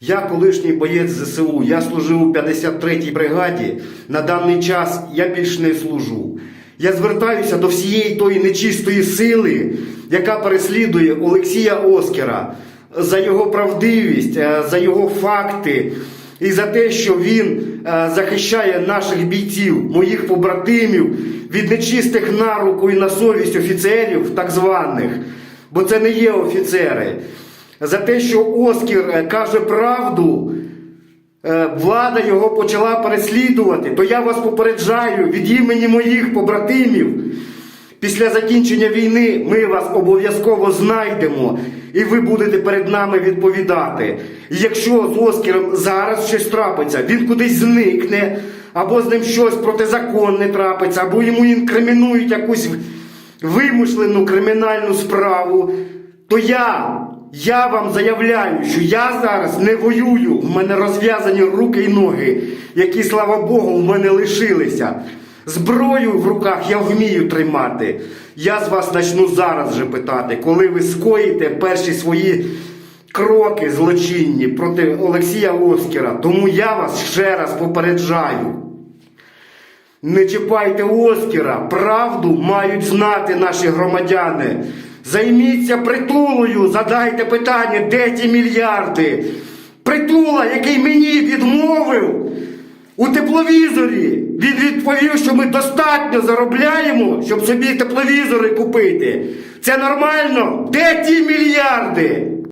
Я колишній боєць ЗСУ, я служив у 53-й бригаді. На даний час я більш не служу. Я звертаюся до всієї тої нечистої сили, яка переслідує Олексія Оскера за його правдивість, е, за його факти і за те, що він е, захищає наших бійців, моїх побратимів від нечистих на руку і на совість офіцерів, так званих, бо це не є офіцери. За те, що Оскар е, каже правду, е, влада його почала переслідувати, то я вас попереджаю від імені моїх побратимів. Після закінчення війни ми вас обов'язково знайдемо, і ви будете перед нами відповідати. Якщо з Оскаром зараз щось трапиться, він кудись зникне, або з ним щось протизаконне трапиться, або йому інкримінують якусь вимишлену кримінальну справу, то я, я вам заявляю, що я зараз не воюю. У мене розв'язані руки і ноги, які, слава Богу, у мене лишилися. Зброю в руках я вмію тримати. Я з вас почну зараз же питати, коли ви скоїте перші свої кроки злочинні проти Олексія Оскера. Тому я вас ще раз попереджаю. Не чіпайте Оскара, правду мають знати наші громадяни. Займіться притулою, задайте питання, де ті мільярди. Притула, який мені відмовив у тепловізорі. Він відповів, що ми достатньо заробляємо, щоб собі тепловізори купити. Це нормально? Де ті мільярди?